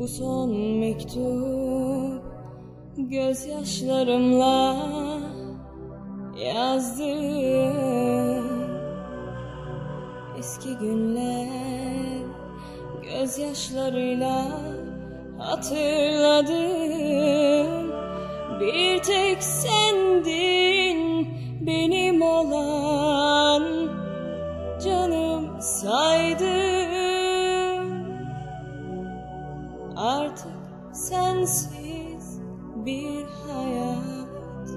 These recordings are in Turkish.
Bu son mektup gözyaşlarımla yazdım Eski günler gözyaşlarıyla hatırladım. Bir tek sendin benim olan canım saydım Artık sensiz bir hayat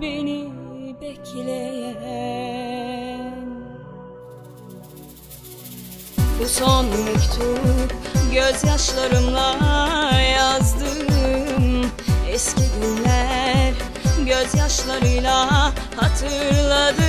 beni bekleyen. Bu son mektup gözyaşlarımla yazdım. Eski günler gözyaşlarıyla hatırladım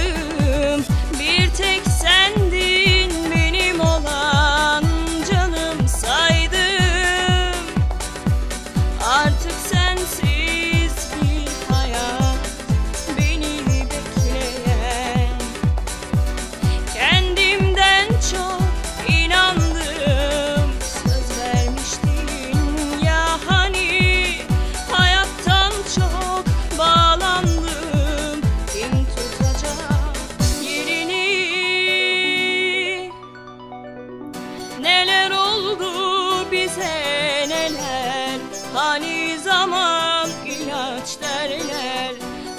neler Hani zaman ilaç derler.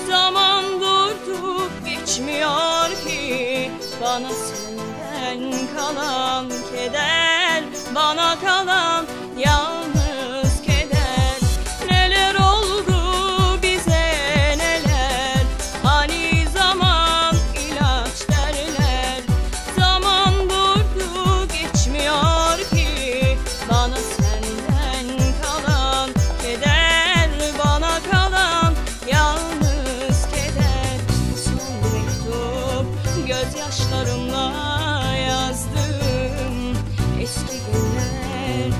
Zaman durdu geçmiyor ki. Bana senden kalan keder Bana kalan gözyaşlarımla yazdım Eski günler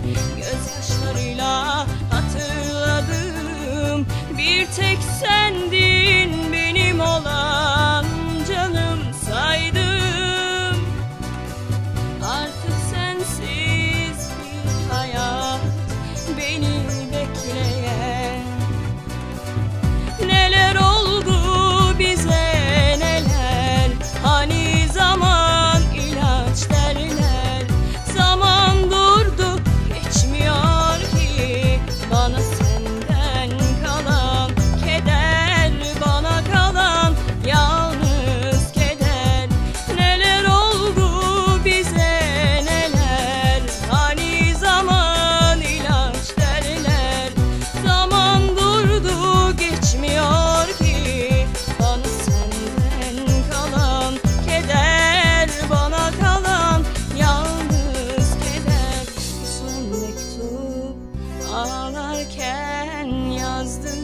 giderken yazdım